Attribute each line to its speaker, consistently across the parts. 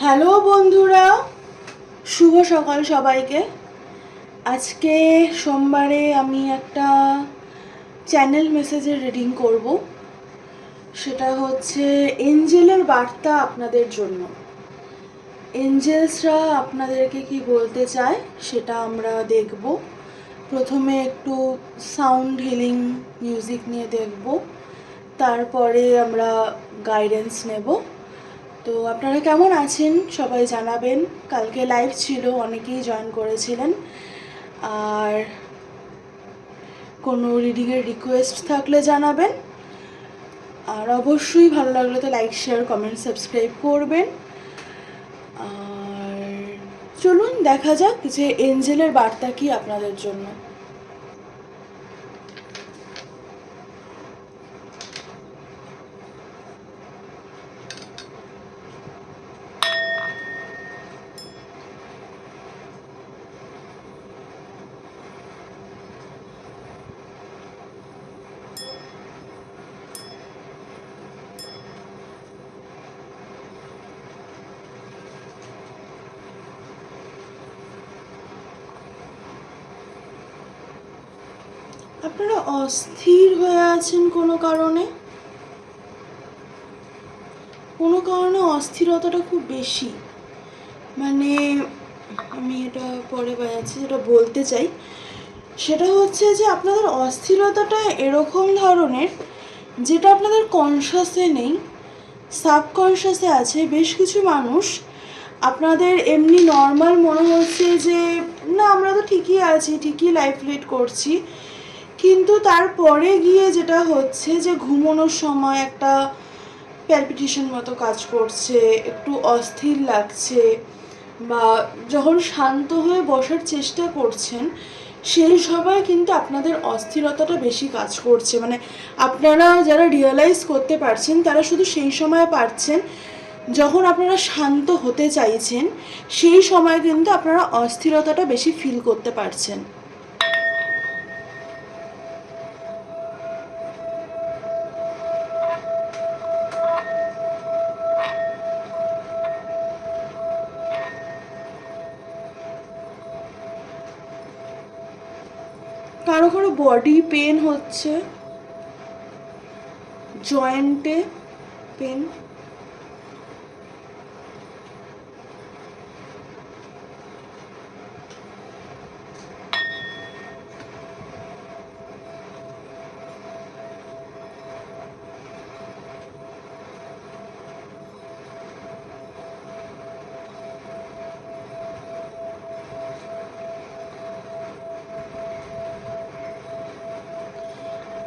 Speaker 1: Hello বন্ধুরা, শুভ সকাল সবাইকে। আজকে সোমবারে আমি একটা চ্যানেল মেসেজের রিডিং করব। সেটা হচ্ছে এঞ্জেলের বার্তা আপনাদের জন্য। এঞ্জেলসরা আপনাদেরকে কি বলতে চায় সেটা আমরা দেখব। প্রথমে একটু সাউন্ড হিলিং মিউজিক নিয়ে দেখব। তারপরে আমরা গাইডেন্স নেব। তো আপনারা কেমন আছেন? সবাই জানাবেন। কালকে লাইভ ছিল, অনেকেই জয়েন করেছিলেন। আর কোনো রিডিংয়ের রিকোয়েস্ট থাকলে জানাবেন। আর অবশ্যই ভালো লাগলে তো লাইক শেয়ার কমেন্ট সাবস্ক্রাইব করবেন। আর চলুন, দেখা যাক যে এঞ্জেলের বার্তা কি আপনাদের জন্য। আপনারা অস্থির হয়ে আছেন কোনো কারণে? কোনো কারণে অস্থিরতাটা খুব বেশি। মানে আমি এটা পরে বাজাচ্ছি যেটা বলতে চাই। সেটা হচ্ছে যে আপনাদের অস্থিরতাটা এরকম ধরনের, যেটা আপনাদের কনসাসে নেই সাবকনশাসে আছে। বেশ কিছু মানুষ আপনাদের এমনি নর্মাল মনে হচ্ছে যে, না, আমরা তো ঠিকই আছি, ঠিকই লাইফ লিড করছি। কিন্তু তারপরে গিয়ে যেটা হচ্ছে যে ঘুমানোর সময় একটা প্যালপিটেশন মতো কাজ করছে, একটু অস্থির লাগছে বা যখন শান্ত হয়ে বসার চেষ্টা করছেন, সেই সময় কিন্তু আপনাদের অস্থিরতাটা বেশি কাজ করছে। মানে আপনারা যারা রিয়েলাইজ করতে পারছেন, তারা শুধু সেই সময় পারছেন যখন আপনারা শান্ত হতে চাইছেন, সেই সময় কিন্তু আপনারা অস্থিরতাটা বেশি ফিল করতে পারছেন। বডি পেন হচ্ছে জয়েন্টে পেন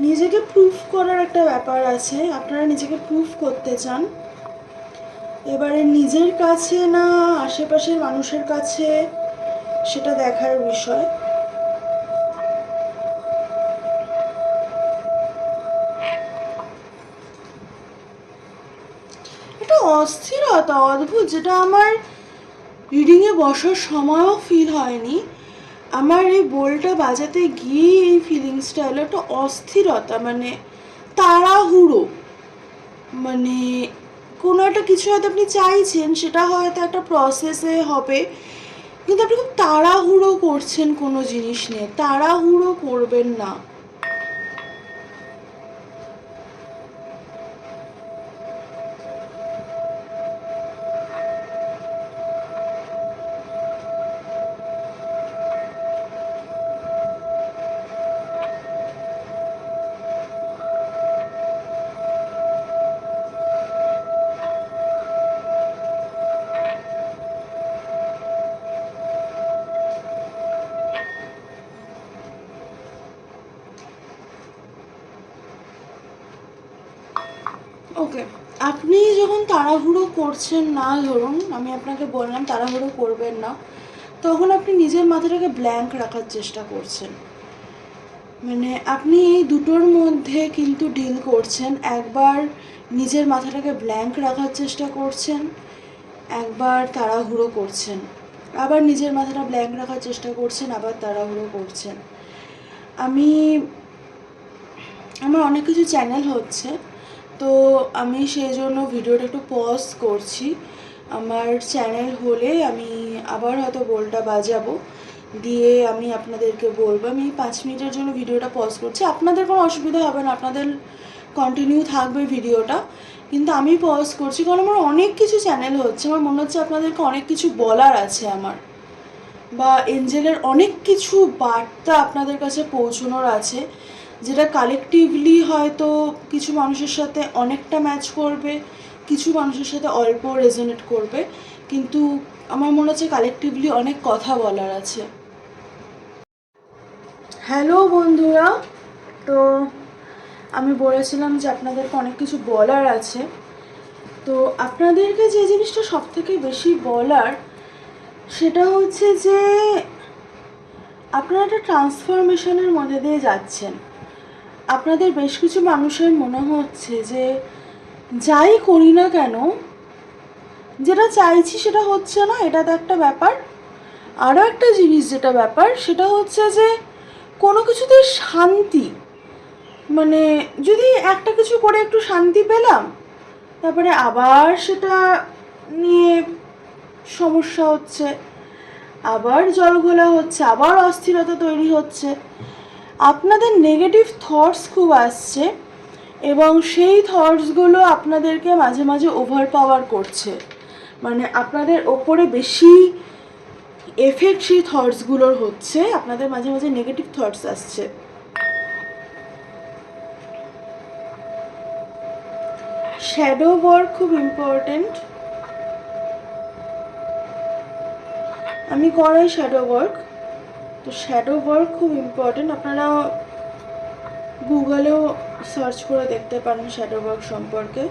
Speaker 1: নিজেকে প্রুফ করার একটা ব্যাপার আছে। আপনারা নিজেকে প্রুফ করতে চান। এবারে নিজের কাছে না আশেপাশের মানুষের কাছে সেটা দেখার বিষয়। এটা অস্থিরতা, অদ্ভুত, যেটা আমার রিডিংয়ে বসার সময়ও ফিল হয়নি। আমার এই বোলটা বাজাতে গিয়ে এই ফিলিংসটা হলো একটা অস্থিরতা মানে তাড়াহুড়ো। মানে কোনো একটা কিছু হয়তো আপনি চাইছেন, সেটা হয়তো একটা প্রসেসে হবে, কিন্তু আপনি খুব তাড়াহুড়ো করছেন কোনো জিনিস নিয়ে। তাড়াহুড়ো করবেন না। আপনি যখন তাড়াহুড়ো করছেন না, ধরুন, আমি আপনাকে বললাম তাড়াহুড়ো করবেন না, তখন আপনি নিজের মাথাটাকে ব্ল্যাঙ্ক রাখার চেষ্টা করছেন। মানে আপনি এই দুটোর মধ্যে কিন্তু ডিল করছেন। একবার নিজের মাথাটাকে ব্ল্যাঙ্ক রাখার চেষ্টা করছেন, একবার তাড়াহুড়ো করছেন। আবার নিজের মাথাটা ব্ল্যাঙ্ক রাখার চেষ্টা করছেন, আবার তাড়াহুড়ো করছেন। আমি, আমার অনেক কিছু চ্যানেল হচ্ছে। তো আমি সেই জন্য ভিডিওটা একটু পজ করছি। আমার চ্যানেল হলে আমি আবার হয়তো বোলটা বাজাবো। দিয়ে আমি আপনাদেরকে বলব, আমি পাঁচ মিনিটের জন্য ভিডিওটা পজ করছি। আপনাদের কোনো অসুবিধা হবে না, আপনাদের কন্টিনিউ থাকবে ভিডিওটা। কিন্তু আমি পজ করছি কারণ আমার অনেক কিছু চ্যানেল হচ্ছে। আমার মনে হচ্ছে আপনাদেরকে অনেক কিছু বলার আছে আমার। বা এঞ্জেলের অনেক কিছু বার্তা আপনাদের কাছে পৌঁছানোর আছে। যেটা কালেকটিভলি হয়তো কিছু মানুষের সাথে অনেকটা ম্যাচ করবে, কিছু মানুষের সাথে অল্প রেজোনেট করবে, কিন্তু আমার মনে হচ্ছে কালেকটিভলি অনেক কথা বলার আছে। হ্যালো বন্ধুরা, তো আমি বলেছিলাম যে আপনাদেরকে অনেক কিছু বলার আছে। তো আপনাদেরকে যে জিনিসটা সব থেকে বেশি বলার, সেটা হচ্ছে যে আপনারা একটা ট্রান্সফরমেশনের মধ্যে দিয়ে যাচ্ছেন। আপনাদের বেশ কিছু মানুষের মনে হচ্ছে যে, যাই করি না কেন, যেটা চাইছি সেটা হচ্ছে না, এটা তো একটা ব্যাপার। আরও একটা জিনিস যেটা ব্যাপার, সেটা হচ্ছে যে, কোনো কিছুতে শান্তি। মানে যদি একটা কিছু করে একটু শান্তি পেলাম, তারপরে আবার সেটা নিয়ে সমস্যা হচ্ছে, আবার জল ঘোলা হচ্ছে, আবার অস্থিরতা তৈরি হচ্ছে আপনাদের নেগেটিভ থটস খুব আসছে এবং সেই থটসগুলো আপনাদেরকে মাঝে মাঝে ওভার পাওয়ার করছে। মানে আপনাদের ওপরে বেশি এফেক্ট সেই থটসগুলোর হচ্ছে, আপনাদের মাঝে মাঝে নেগেটিভ থটস আসছে। শ্যাডো ওয়ার্ক খুব ইম্পর্টেন্ট আমি করাই শ্যাডো ওয়ার্ক তো শ্যাডো ওয়ার্ক খুব ইম্পর্টেন্ট আপনারা গুগলেও সার্চ করে দেখতে পারেন শ্যাডো ওয়ার্ক সম্পর্কে।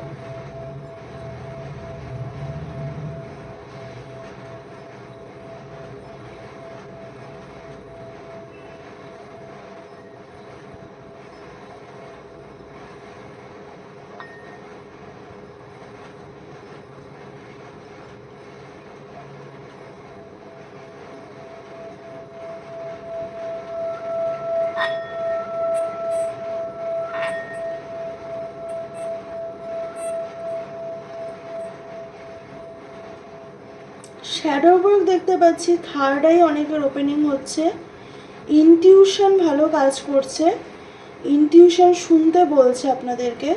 Speaker 1: শ্যাডো দেখতে পাচ্ছি থার্ড আই অনেকের ওপেনিং হচ্ছে। ইনটিউশন ভালো কাজ করছে। ইনটিউশন শুনতে বলছে আপনাদেরকে।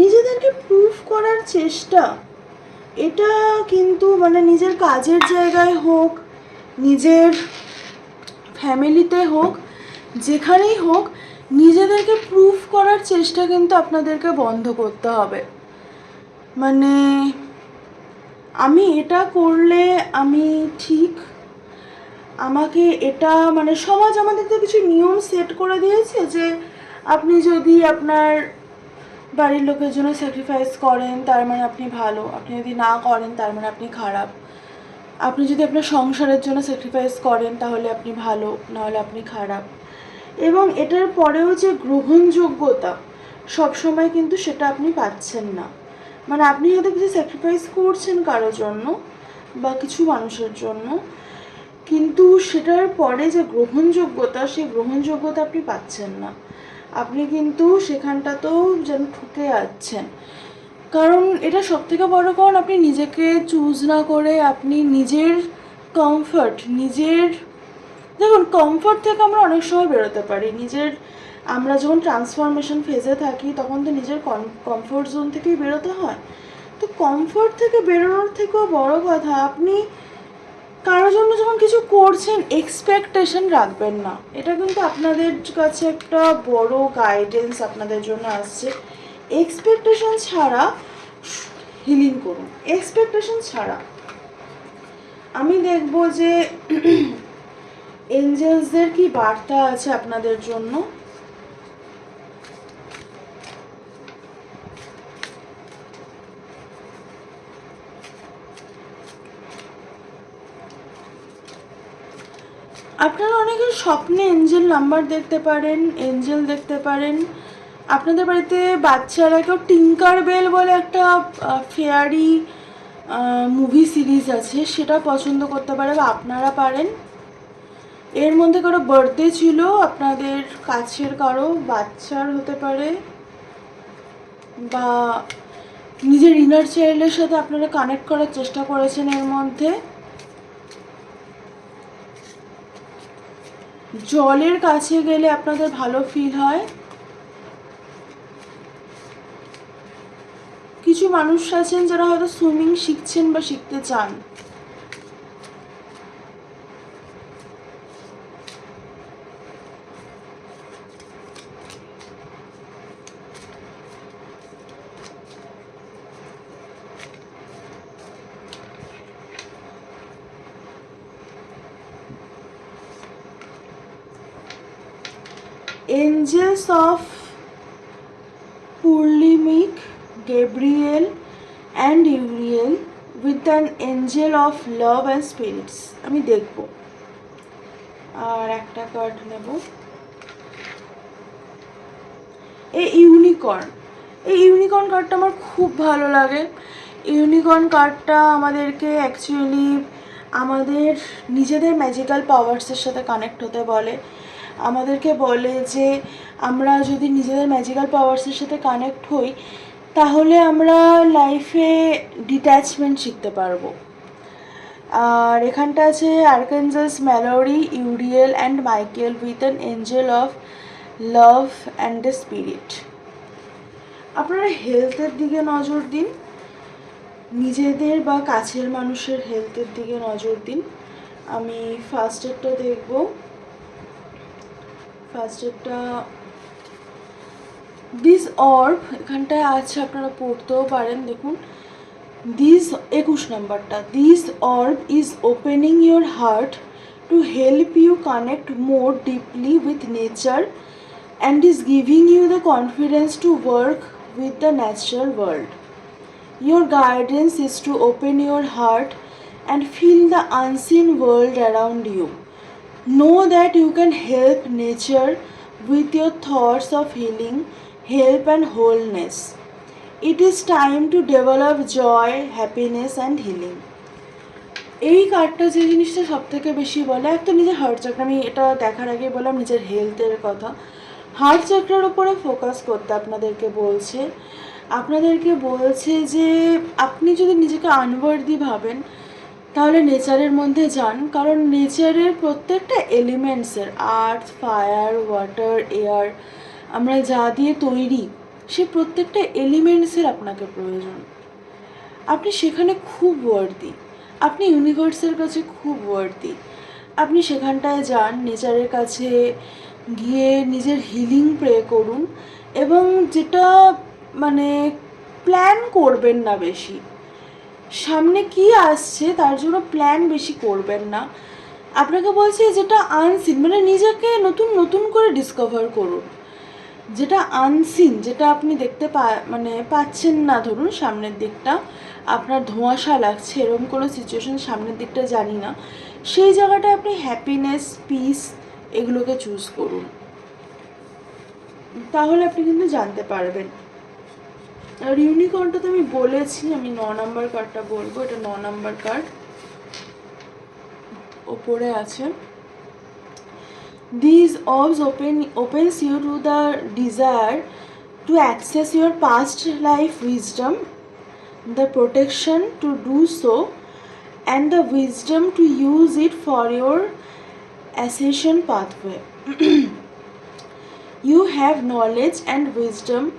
Speaker 1: নিজেদেরকে প্রুফ করার চেষ্টা। এটা কিন্তু মানে নিজের কাজের জায়গায় হোক, নিজের ফ্যামিলিতে হোক, যেখানেই হোক নিজেদেরকে প্রুফ করার চেষ্টা কিন্তু আপনাদেরকে বন্ধ করতে হবে। মানে আমি এটা করলে আমি ঠিক, আমাকে এটা মানে সমাজ আমাদের তো কিছু নিয়ম সেট করে দিয়েছে যে, আপনি যদি আপনার বাড়ির লোকের জন্য স্যাক্রিফাইস করেন, তার মানে আপনি ভালো। আপনি যদি না করেন, তার মানে আপনি খারাপ। আপনি যদি আপনার সংসারের জন্য স্যাক্রিফাইস করেন, তাহলে আপনি ভালো, নাহলে আপনি খারাপ। এবং এটার পরেও যে গ্রহণযোগ্যতা সবসময় কিন্তু সেটা আপনি পাচ্ছেন না। মানে আপনি হয়তো কিছু স্যাক্রিফাইস করছেন কারোর জন্য বা কিছু মানুষের জন্য, কিন্তু সেটার পরে যে গ্রহণযোগ্যতা, সেই গ্রহণযোগ্যতা আপনি পাচ্ছেন না। আপনি কিন্তু সেখানটাতেও যেন ঠুকে যাচ্ছেন কারণ এটা সব থেকে বড় কারণ আপনি নিজেকে চুজ না করে আপনি নিজের কমফর্ট নিজের দেখুন কমফর্ট থেকে আমরা অনেক সময় বেরোতে পারি। নিজের, আমরা যখন ট্রান্সফরমেশন ফেজে থাকি, তখন তো নিজের কমফর্ট জোন থেকেই বেরোতে হয়। তো কমফর্ট থেকে বেরোনোর থেকেও বড় কথা, আপনি কারোর জন্য যখন কিছু করছেন এক্সপেকটেশন রাখবেন না। এটা কিন্তু আপনাদের কাছে একটা বড় গাইডেন্স আপনাদের জন্য আসছে। এক্সপেকটেশন ছাড়া হিলিং করুন। এক্সপেকটেশন ছাড়া আমি দেখব যে এঞ্জেলসদের কি বার্তা আছে আপনাদের জন্য? আপনারা অনেকের স্বপ্নে এঞ্জেল নাম্বার দেখতে পারেন, এঞ্জেল দেখতে পারেন। আপনাদের বাড়িতে বাচ্চারা কেউ টিঙ্কার বেল বলে একটা ফেয়ারি মুভি সিরিজ আছে, সেটা পছন্দ করতে পারে বা আপনারা পারেন। এর মধ্যে কারও বার্থডে ছিল, আপনাদের কাছের কারও বাচ্চার হতে পারে, বা নিজের ইনার চাইল্ডের সাথে আপনারা কানেক্ট করার চেষ্টা করেছেন এর মধ্যে। জলের কাছে গেলে আপনাদের ভালো ফিল হয়। কিছু মানুষ আছেন যারা হয়তো সুইমিং শিখছেন বা শিখতে চান। Angels of Purlimik, Gabriel, and Uriel with an angel of love and spirits. আমি দেখব। আর একটা কার্ড নেব। এই ইউনিকর্ন এই ইউনিকর্ন কার্ডটা আমার খুব ভালো লাগে। ইউনিকর্ন কার্ডটা আমাদেরকে অ্যাকচুয়ালি আমাদের নিজেদের ম্যাজিক্যাল পাওয়ার্সের সাথে কানেক্ট হতে বলে। আমাদেরকে বলে যে, আমরা যদি নিজেদের ম্যাজিক্যাল পাওয়ার্সের সাথে কানেক্ট হই, তাহলে আমরা লাইফে ডিট্যাচমেন্ট শিখতে পারব। আর এখানটা আছে archangels Mallory Uriel and Michael with an angel of love and the spirit আপনারা হেলথের দিকে নজর দিন। নিজেদের বা কাছের মানুষের হেলথের দিকে নজর দিন। আমি ফার্স্ট এডটা দেখব। ফার্স্ট এডটা দিস অর্ব এখানটায় আছে, আপনারা পড়তেও পারেন, দেখুন। দিস একুশ নাম্বারটা। This orb is opening your heart to help you connect more deeply with nature and is giving you the confidence to work with the natural world Your guidance is to open your heart and feel the unseen world around you. Know that you can help nature with your thoughts of healing, help, and wholeness. It is time to develop joy, happiness, and healing. এই কার্ডটা যে জিনিসটা সব থেকে বেশি বলে এক তো নিজের হার্ট চাকরা আমি এটা দেখার আগে বললাম নিজের হেলথের কথা হার্ট চাকরার উপরে ফোকাস করতে আপনাদেরকে বলছে আপনাদেরকে বলছে যে আপনি যদি নিজেকে আনওয়ার্দি ভাবেন তাহলে নেচারের মধ্যে যান, কারণ নেচারের প্রত্যেকটা এলিমেন্টসের আর্থ, ফায়ার, ওয়াটার, এয়ার, আমরা যা দিয়ে তৈরি, সে প্রত্যেকটা এলিমেন্টসের আপনাকে প্রয়োজন। আপনি সেখানে খুব ওয়ার্দি আপনি ইউনিভার্সের কাছে খুব ওয়ার্দি আপনি সেখানটায় যান, নেচারের কাছে গিয়ে নিজের হিলিং প্রে করুন এবং যেটা মানে প্ল্যান করবেন না বেশি। সামনে কি আসছে, তার জন্য প্ল্যান বেশি করবেন না। আপনাকে বলছি, যেটা আনসিন মানে নিজেকে নতুন নতুন করে ডিসকভার করুন। যেটা আনসিন যেটা আপনি দেখতে পা মানে পাচ্ছেন না, ধরুন সামনের দিকটা। আপনার ধোঁয়াশা লাগছে, এরকম কোনো সিচুয়েশন সামনের দিকটা জানি না। সেই জায়গাটায় আপনি হ্যাপিনেস পিস এগুলোকে চুজ করুন। তাহলে আপনি কিন্তু জানতে পারবেন। আর ইউনিকর্নটা তো আমি বলেছি আমি ন নাম্বার কার্ডটা বলব এটা ন নাম্বার কার্ড ওপরে আছে These orbs open opens you to the desire to access your past life wisdom, the protection to do so, and the wisdom to use it for your ascension pathway. you have knowledge and wisdom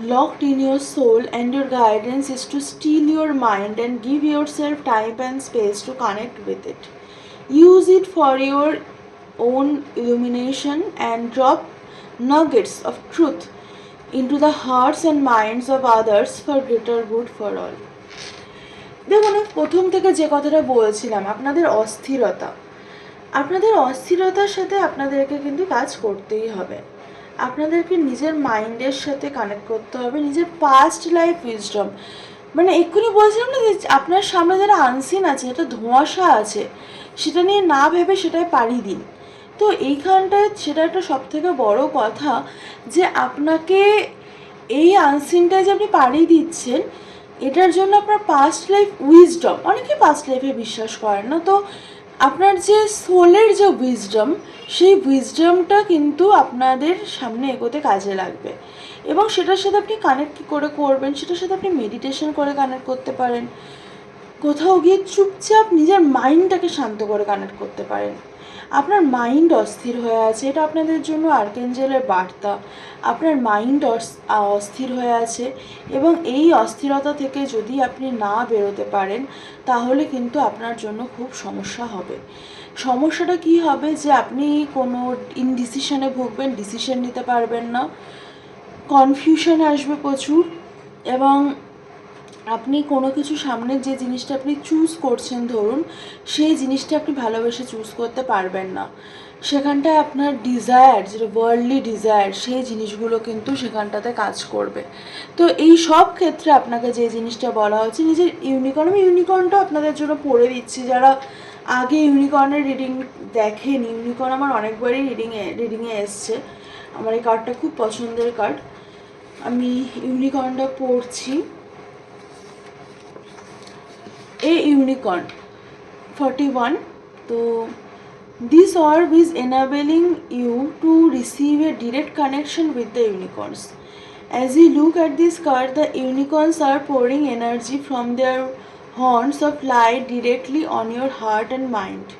Speaker 1: locked in your soul, and your guidance is to steal your mind and give yourself time and space to connect with it. Use it for your own illumination and drop nuggets of truth into the hearts and minds of others for greater good for all. দেখুন প্রথম থেকে যে কথাটা বলছিলাম আপনাদের অস্থিরতা আপনাদের অস্থিরতার সাথে আপনাদেরকে কিন্তু কাজ করতেই হবে আপনাদেরকে নিজের মাইন্ডের সাথে কানেক্ট করতে হবে, নিজের পাস্ট লাইফ উইজডম মানে এক্ষুনি বলছিলাম না যে আপনার সামনে যারা আনসিন আছে যেটা ধোঁয়াশা আছে, সেটা নিয়ে না ভেবে সেটাই পাড়ি দিন। তো এইখানটায় সেটা একটা সব থেকে বড় কথা যে আপনাকে এই আনসিনটায় যে আপনি পাড়ি দিচ্ছেন, এটার জন্য আপনার পাস্ট লাইফ উইজডম অনেকে পাস্ট লাইফে বিশ্বাস করেন না। তো আপনার যে সোলের যে উইজডম সেই উইজডমটা কিন্তু আপনাদের সামনে এগোতে কাজে লাগবে। এবং সেটার সাথে আপনি কানেক্ট করে করবেন, সেটার সাথে আপনি মেডিটেশন করে কানেক্ট করতে পারেন। কোথাও গিয়ে চুপচাপ নিজের মাইন্ডটাকে শান্ত করে কানেক্ট করতে পারেন। আপনার মাইন্ড অস্থির হয়ে আছে, এটা আপনাদের জন্য আর্কেঞ্জেলের বার্তা। আপনার মাইন্ড অস্থির হয়ে আছে এবং এই অস্থিরতা থেকে যদি আপনি না বেরোতে পারেন, তাহলে কিন্তু আপনার জন্য খুব সমস্যা হবে। সমস্যাটা কি হবে যে আপনি কোনো ইনডিসিশনে ভুগবেন ডিসিশন নিতে পারবেন না। কনফিউশন আসবে প্রচুর এবং আপনি কোনো কিছু সামনের যে জিনিসটা আপনি চুজ করছেন, ধরুন, সেই জিনিসটা আপনি ভালোবেসে চুজ করতে পারবেন না। সেখানটায় আপনার ডিজায়ার যেটা ওয়ার্ল্ডলি ডিজায়ার সেই জিনিসগুলো কিন্তু সেখানটাতে কাজ করবে। তো এই সব ক্ষেত্রে আপনাকে যে জিনিসটা বলা হচ্ছে নিজের ইউনিকর্ন আমি ইউনিকর্নটা আপনাদের জন্য পড়ে দিচ্ছি। যারা আগে ইউনিকর্নের রিডিং দেখেন ইউনিকর্ন আমার অনেকবারই রিডিংয়ে রিডিংয়ে এসছে। আমার এই কার্ডটা খুব পছন্দের কার্ড আমি ইউনিকর্নটা পড়ছি। A unicorn 41 so this orb is enabling you to receive a direct connection with the unicorns. As you look at this card the unicorns are pouring energy from their horns of light directly on your heart and mind.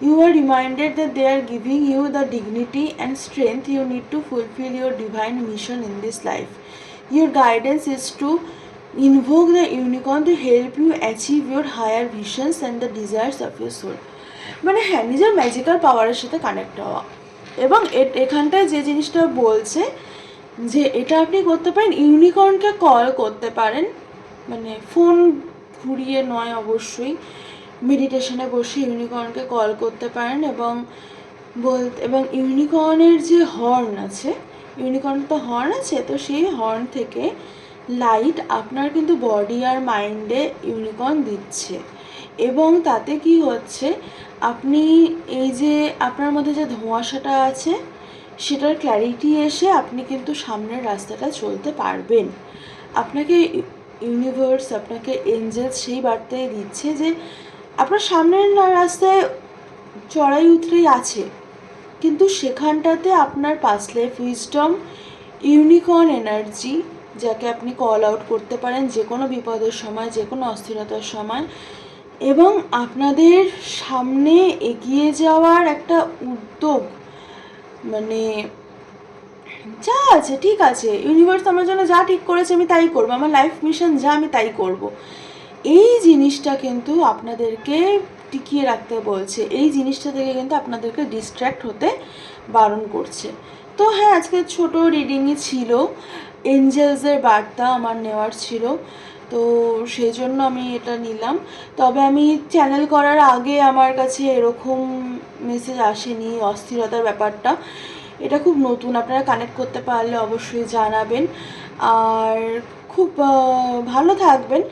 Speaker 1: You are reminded that they are giving you the dignity and strength you need to fulfill your divine mission in this life. Your guidance is to invoke the unicorn to help you achieve your higher visions and the desires of your soul. মানে হ্যাঁ নিজের magical পাওয়ারের সাথে connect হওয়া। এবং এখানটায় যে জিনিসটা বলছে, যে এটা আপনি করতে পারেন ইউনিকর্নকে কল করতে পারেন মানে ফোন ঘুরিয়ে নয় অবশ্যই মেডিটেশনে বসে ইউনিকর্নকে কল করতে পারেন এবং বলতে এবং ইউনিকর্নের যে হর্ন আছে ইউনিকর্ন তো হর্ন আছে, তো সেই হর্ন থেকে লাইট আপনার কিন্তু বডি আর মাইন্ডে ইউনিকর্ন দিচ্ছে। এবং তাতে কি হচ্ছে, আপনি এই যে আপনার মধ্যে যে ধোঁয়াশাটা আছে, সেটার ক্ল্যারিটি এসে আপনি কিন্তু সামনের রাস্তাটা চলতে পারবেন। আপনাকে ইউনিভার্স আপনাকে এঞ্জেলস সেই বার্তাই দিচ্ছে যে, আপনার সামনের রাস্তায় চড়াই উতরেই আছে, কিন্তু সেখানটাতে আপনার past life wisdom unicorn energy যাকে আপনি কল আউট করতে পারেন যে কোনো বিপদের সময় যে কোনো অস্থিরতার সময় এবং আপনাদের সামনে এগিয়ে যাওয়ার একটা উদ্যোগ মানে যা আছে, ঠিক আছে। ইউনিভার্স আমার জন্য যা ঠিক করেছে আমি তাই করব, আমার লাইফ মিশন যা আমি তাই করব। এই জিনিসটা কিন্তু আপনাদেরকে টিকিয়ে রাখতে বলছে। এই জিনিসটা থেকে কিন্তু আপনাদেরকে ডিস্ট্র্যাক্ট হতে বারণ করছে। তো হ্যাঁ আজকে ছোট রিডিংই ছিল। এঞ্জেলসের বার্তা আমার নেওয়ার ছিল, তো সেই জন্য আমি এটা নিলাম। তবে আমি চ্যানেল করার আগে আমার কাছে এরকম মেসেজ আসেনি, অস্থিরতার ব্যাপারটা। এটা খুব নতুন, আপনারা কানেক্ট করতে পারলে অবশ্যই জানাবেন। আর খুব ভালো থাকবেন।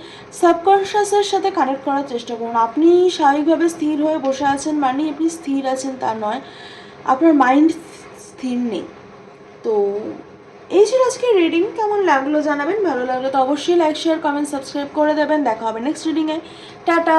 Speaker 1: সাবকনশিয়াসের সাথে কানেক্ট করার চেষ্টা করুন। আপনি স্বাভাবিকভাবে স্থির হয়ে বসে আছেন মানে আপনি স্থির আছেন তা নয়। আপনার মাইন্ড স্থির নেই। তো এই ছিল আজকে রিডিং কেমন লাগল জানাবেন? ভালো লাগল তো অবশ্যই লাইক শেয়ার কমেন্ট সাবস্ক্রাইব করে দেবেন। দেখা হবে নেক্সট রিডিংয়ে টাটা!